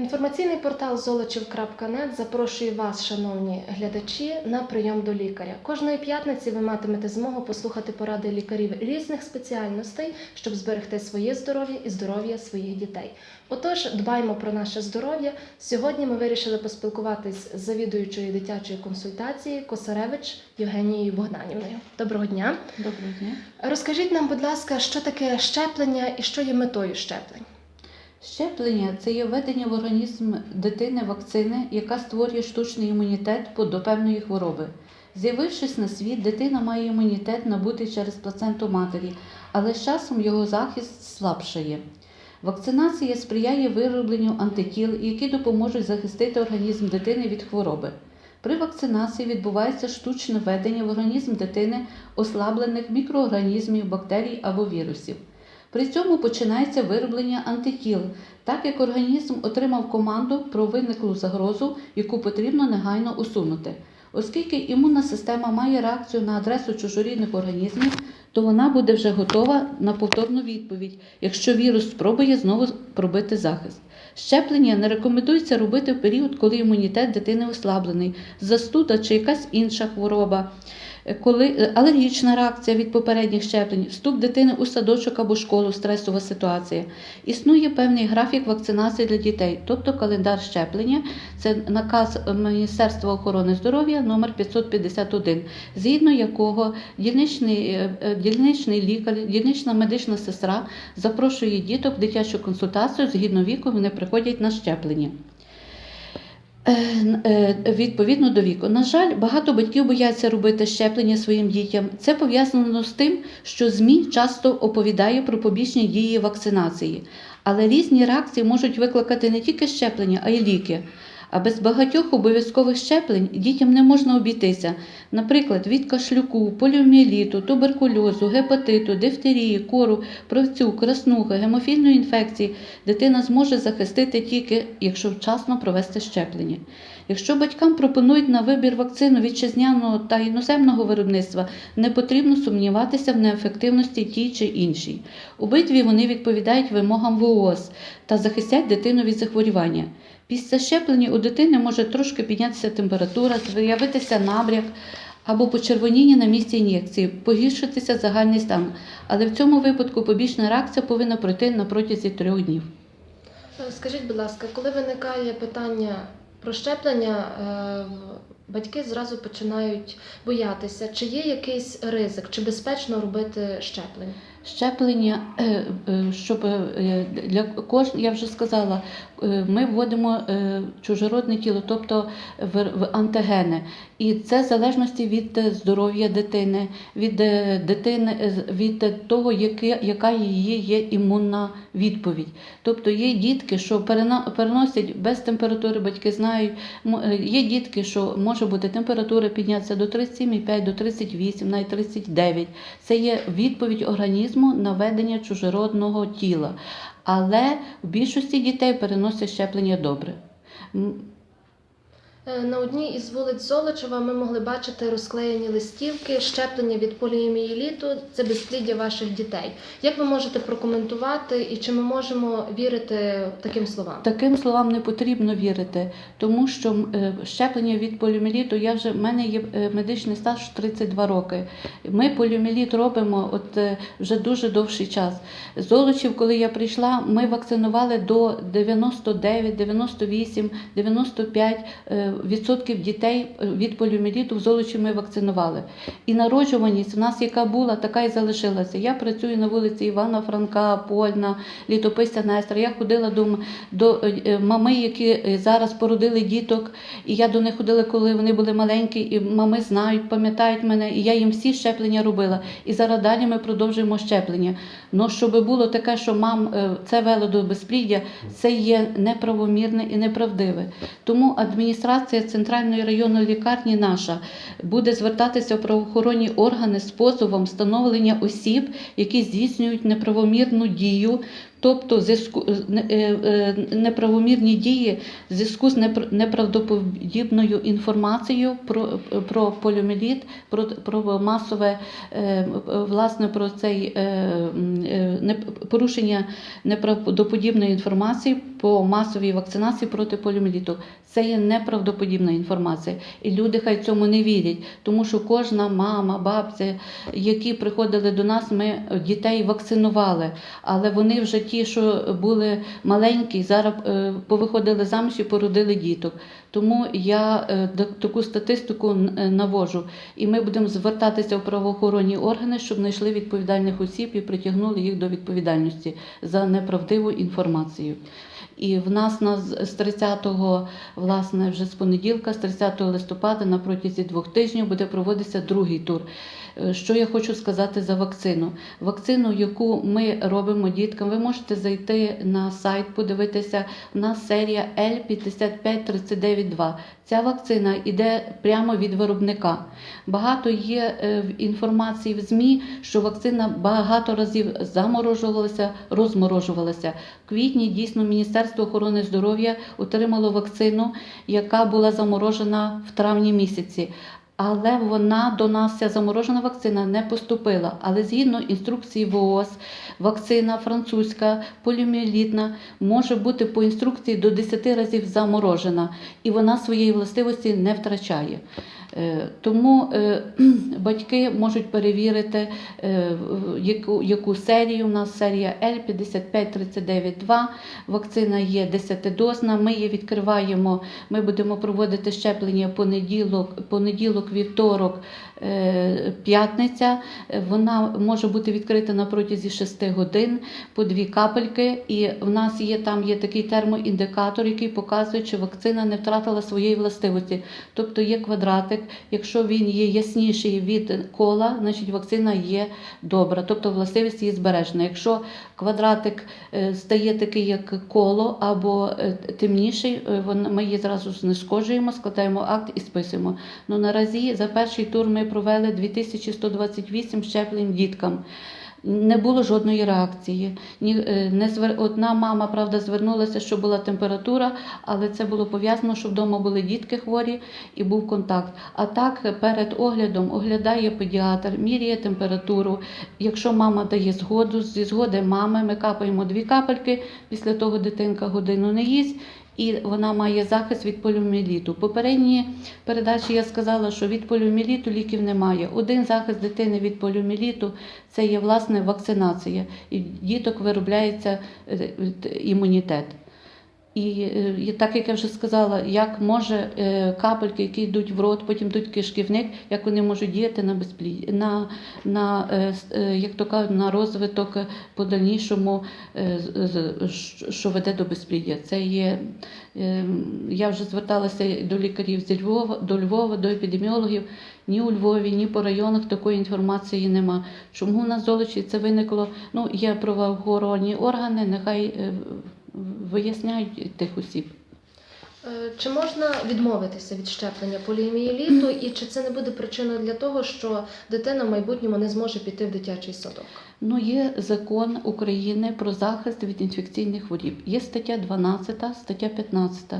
Інформаційний портал золочів.нет запрошує вас, шановні глядачі, на прийом до лікаря. Кожної п'ятниці ви матимете змогу послухати поради лікарів різних спеціальностей, щоб зберегти своє здоров'я і здоров'я своїх дітей. Отож, дбаймо про наше здоров'я. Сьогодні ми вирішили поспілкуватись з завідуючою дитячої консультації Косаревич Євгенією Богданівною. Доброго дня! Доброго дня. Розкажіть нам, будь ласка, що таке щеплення і що є метою щеплень? Щеплення це є введення в організм дитини вакцини, яка створює штучний імунітет до певної хвороби. З'явившись на світ, дитина має імунітет набутий через плаценту матері, але з часом його захист слабшає. Вакцинація сприяє виробленню антитіл, які допоможуть захистити організм дитини від хвороби. При вакцинації відбувається штучне введення в організм дитини ослаблених мікроорганізмів, бактерій або вірусів. При цьому починається вироблення антитіл, так як організм отримав команду про виниклу загрозу, яку потрібно негайно усунути. Оскільки імунна система має реакцію на адресу чужорідних організмів, то вона буде вже готова на повторну відповідь, якщо вірус спробує знову пробити захист. Щеплення не рекомендується робити в період, коли імунітет дитини ослаблений, застуда чи якась інша хвороба. Коли е, алергічна реакція від попередніх щеплень, вступ дитини у садочок або школу, стресова ситуація. Існує певний графік вакцинації для дітей, тобто календар щеплення. Це наказ Міністерства охорони здоров'я номер 551, згідно якого дільничний, е, е, дільничний лікар, дільнична медична сестра запрошує діток в дитячу консультацію згідно віку, вони приходять на щеплення. Е, е, Відповідно до віку. На жаль, багато батьків бояться робити щеплення своїм дітям. Це пов'язано з тим, що ЗМІ часто оповідає про побічні дії вакцинації. Але різні реакції можуть викликати не тільки щеплення, а й ліки. А без багатьох обов'язкових щеплень дітям не можна обійтися. Наприклад, від кашлюку, поліоміеліту, туберкульозу, гепатиту, дифтерії, кору, правцю, краснухи, гемофільної інфекції дитина зможе захистити тільки, якщо вчасно провести щеплення. Якщо батькам пропонують на вибір вакцину вітчизняного та іноземного виробництва, не потрібно сумніватися в неефективності тій чи іншій. Обидві вони відповідають вимогам ВООЗ та захистять дитину від захворювання. Після щеплення у дитини може трошки піднятися температура, з'явитися набряк або почервоніння на місці ін'єкції, погіршитися загальний стан. Але в цьому випадку побічна реакція повинна пройти на протязі трьох днів. Е, Скажіть, будь ласка, коли виникає питання про щеплення, е, батьки зразу починають боятися, чи є якийсь ризик, чи безпечно робити щеплення? Щеплення, е, е, щоб е, для кожного, я вже сказала, ми вводимо е, чужородне тіло, тобто в антигени. І це в залежності від здоров'я дитини, від дитини, від того, яка її є імунна відповідь. Тобто є дітки, що переносять без температури, батьки знають. Є дітки, що може бути температура піднятися до 37,5, до 38, навіть 39. Це є відповідь організму на ведення чужородного тіла. Але в більшості дітей переносять щеплення добре. Е, На одній із вулиць Золочева ми могли бачити розклеєні листівки, щеплення від поліомієліту – це безпліддя ваших дітей. Як ви можете прокоментувати і чи ми можемо вірити таким словам? Таким словам не потрібно вірити, тому що е, щеплення від поліоміеліту, я вже в мене є е, медичний стаж 32 роки. Ми поліоміеліт робимо от вже дуже довший час. Золочів, коли я прийшла, ми вакцинували до 99, 98, 95 е, відсотків дітей е, від поліоміеліту в Золочі ми вакцинували. І народжуваність у нас, яка була, така і залишилася. Я працюю на вулиці Івана Франка, Польна, літописця Нестра. Я ходила до, до е, е, мами, які зараз породили діток, і я до них ходила, коли вони були маленькі, і мами знають, пам'ятають мене, і я їм всі щеплення робила. І зараз далі ми продовжуємо щеплення. Ну, щоб було таке, що мам це вело до безпліддя, це є неправомірне і неправдиве. Тому адміністрація адміністрація центральної районної лікарні наша буде звертатися в правоохоронні органи з позовом встановлення осіб, які здійснюють неправомірну дію, тобто зв'язку не- е, е, неправомірні дії в зв'язку з непр- неправдоподібною інформацією про, про поліоміеліт, про, про масове е, власне про цей е, е, порушення неправдоподібної інформації по масовій вакцинації проти поліоміеліту. Це є неправдоподібна інформація, і люди хай цьому не вірять, тому що кожна мама, бабця, які приходили до нас, ми дітей вакцинували, але вони вже ті, що були маленькі, зараз е, повиходили заміж і породили діток. Тому я е, таку статистику е, навожу, і ми будемо звертатися в правоохоронні органи, щоб знайшли відповідальних осіб і притягнули їх до відповідальності за неправдиву інформацію. І в нас на з з 30-го, власне, вже з понеділка, з 30 листопада, на протязі двох тижнів буде проводитися другий тур. Е, Що я хочу сказати за вакцину? Вакцину, яку ми робимо діткам, ви можете зайти на сайт, подивитися. У нас серія L55392. Ця вакцина йде прямо від виробника. Багато є е, в інформації в ЗМІ, що вакцина багато разів заморожувалася, розморожувалася. В квітні дійсно Міністерство охорони здоров'я отримало вакцину, яка була заморожена в травні місяці. Але вона до нас ця заморожена вакцина не поступила. Але згідно інструкції ВООЗ, вакцина французька, поліоміелітна може бути по інструкції до 10 разів заморожена, і вона своєї властивості не втрачає. Е, Тому е, батьки можуть перевірити, е, яку, яку серію. У нас серія L55392, вакцина є 10-дозна. Ми її відкриваємо. Ми будемо проводити щеплення понеділок, понеділок, вівторок, е, п'ятниця. Вона може бути відкрита на протязі 6 годин по дві капельки. І в нас є там є такий термоіндикатор, який показує, чи вакцина не втратила своєї властивості. Тобто є квадратик. Якщо він є ясніший від кола, значить вакцина є добра, тобто властивість її збережена. Якщо квадратик е, стає такий, як коло, або е, темніший, ми її зразу знешкоджуємо, складаємо акт і списуємо. Ну наразі за перший тур ми провели 2128 щеплень діткам. Не було жодної реакції. Ні, е, не звер... Одна мама, правда, звернулася, що була температура, але це було пов'язано, що вдома були дітки хворі і був контакт. А так перед оглядом оглядає педіатр, міряє температуру. Якщо мама дає згоду, зі згоди мами ми капаємо дві капельки, після того дитинка годину не їсть. І вона має захист від поліоміеліту. Попередні передачі я сказала, що від поліоміеліту ліків немає. Один захист дитини від поліоміеліту це є власне вакцинація. І діток виробляється е, імунітет. І е, і так як я вже сказала, як може е, капельки, які йдуть в рот, потім йдуть кишківник, як вони можуть діяти на безплід... на, на е, як то кажуть, на розвиток по дальнішому, що веде до безпліддя. Це є я вже зверталася до лікарів зі Львова, до Львова, до епідеміологів. Ні у Львові, ні по районах такої інформації нема. Чому в нас Золочі це виникло? Ну, є правоохоронні органи, нехай виясняють тих осіб. Е, Чи можна відмовитися від щеплення поліомієліту, і чи це не буде причиною для того, що дитина в майбутньому не зможе піти в дитячий садок? Ну, є закон України про захист від інфекційних хворіб. Є стаття 12, стаття 15.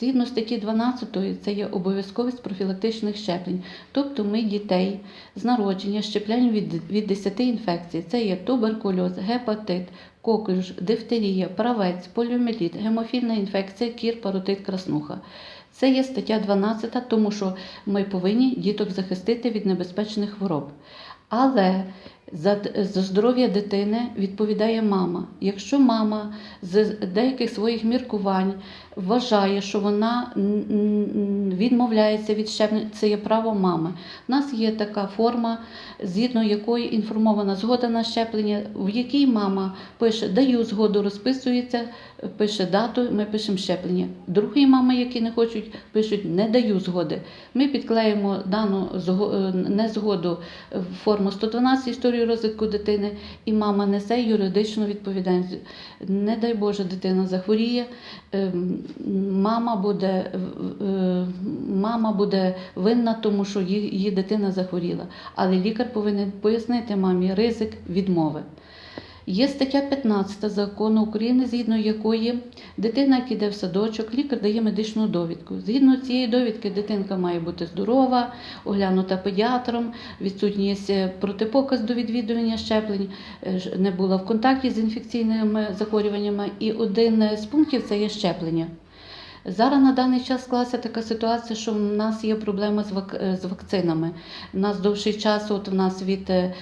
Згідно статті 12, це є обов'язковість профілактичних щеплень. Тобто ми дітей з народження щепляємо від, від 10 інфекцій. Це є туберкульоз, гепатит, коклюш, дифтерія, правець, поліоміеліт, гемофільна інфекція, кір, паротит, краснуха. Це є стаття 12, тому що ми повинні діток захистити від небезпечних хвороб. Але за, за здоров'я дитини відповідає мама. Якщо мама з деяких своїх міркувань вважає, що вона відмовляється від щеплень, це є право мами. У нас є така форма, згідно якої інформована згода на щеплення, в якій мама пише даю згоду, розписується, пише дату, ми пишемо щеплення. Другі мами, які не хочуть, пишуть не даю згоди. Ми підклеїмо дану е, незгоду в форму 112 історію територію розвитку дитини, і мама несе юридичну відповідальність. Не дай Боже, дитина захворіє, ем, мама буде, е, мама буде винна, тому що її дитина захворіла. Але лікар повинен пояснити мамі ризик відмови. Є стаття 15 закону України, згідно якої дитина, яка йде в садочок, лікар дає медичну довідку. Згідно цієї довідки, дитинка має бути здорова, оглянута педіатром, відсутність е, протипоказ до відвідування щеплень, е, не була в контакті з інфекційними захворюваннями. І один е, з пунктів це є щеплення. Зараз на даний час склалася така ситуація, що в нас є проблема з, вак... з вакцинами. У нас довший час, от у нас від е,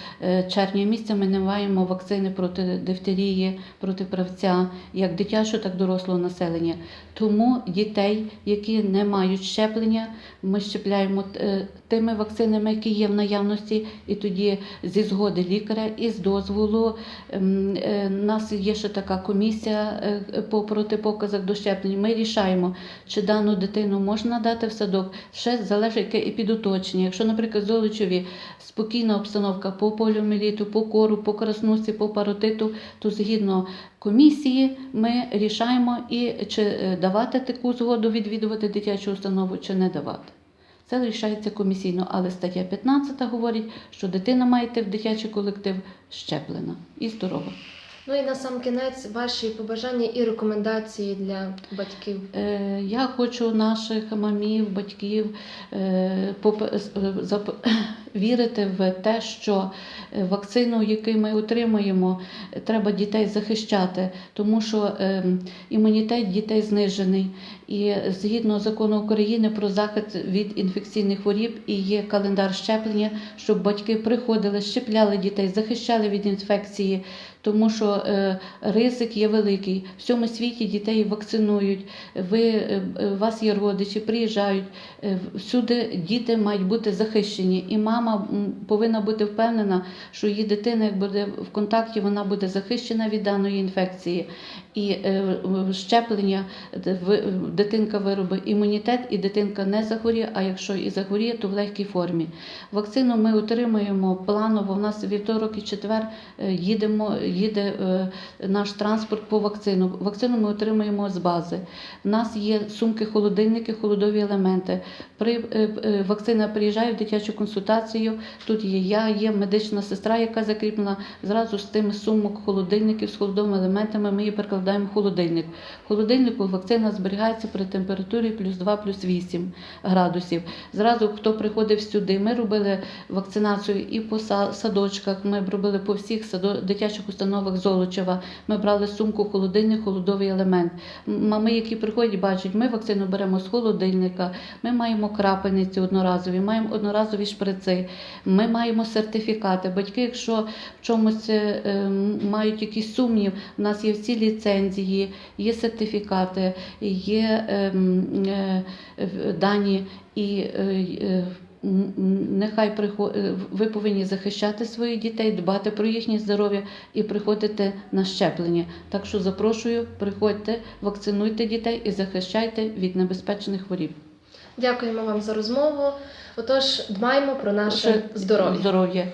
червня місяця ми не маємо вакцини проти дифтерії, проти правця, як дитячого, так і дорослого населення. Тому дітей, які не мають щеплення, ми щепляємо е, тими вакцинами, які є в наявності, і тоді зі згоди лікаря і з дозволу. ем, е, У нас є ще така комісія по протипоказах до щеплень. Ми рішаємо, чи дану дитину можна дати в садок. Ще залежить і підуточнення. Якщо, наприклад, золочеві спокійна обстановка по поліоміеліту, по кору, по краснусі, по паротиту, то згідно комісії ми рішаємо і чи е, давати таку згоду відвідувати дитячу установу, чи не давати. Це рішається комісійно, але стаття 15 говорить, що дитина має йти в дитячий колектив щеплена і здорова. Ну і на сам кінець ваші побажання і рекомендації для батьків. Е, Я хочу наших мамів, батьків е, е, вірити в те, що е, вакцину, яку ми отримуємо, е, треба дітей захищати, тому що е, імунітет дітей знижений. І згідно закону України про захист від інфекційних хворіб і є календар щеплення, щоб батьки приходили, щепляли дітей, захищали від інфекції, тому що е, ризик є великий. В всьому світі дітей вакцинують. Ви е, е, у вас є родичі, приїжджають. Е, Всюди діти мають бути захищені, і мама м, повинна бути впевнена, що її дитина, як буде в контакті, вона буде захищена від даної інфекції. І е, щеплення дитинка виробить імунітет, і дитинка не захворіє. А якщо і захворіє, то в легкій формі. Вакцину ми отримуємо планово. У нас вівторок і четвер е, їдемо, їде е, наш транспорт по вакцину. Вакцину ми отримуємо з бази. У нас є сумки, холодильники, холодові елементи. При вакцина приїжджає в дитячу консультацію. Тут є я, є медична сестра, яка закріплена. Зразу з тими сумок холодильників з холодовими елементами. Ми її перекладаємо в холодильник. В холодильнику вакцина зберігається при температурі плюс 2, плюс 8 градусів. Зразу хто приходив сюди, ми робили вакцинацію і по садочках. Ми робили по всіх дитячих установах Золочева. Ми брали сумку, холодильник, холодовий елемент. Мами, які приходять, бачать, ми вакцину беремо з холодильника, ми маємо крапельниці одноразові, маємо одноразові шприци, ми маємо сертифікати. Батьки, якщо в чомусь е, мають якийсь сумнів, у нас є всі ліцензії, є сертифікати, є ем, е, дані і. е, Нехай прихо- е, ви повинні захищати своїх дітей, дбати про їхнє здоров'я і приходити на щеплення. Так що запрошую, приходьте, вакцинуйте дітей і захищайте від небезпечних хворіб. Дякуємо вам за розмову. Отож, дбаймо про наше здоров'я.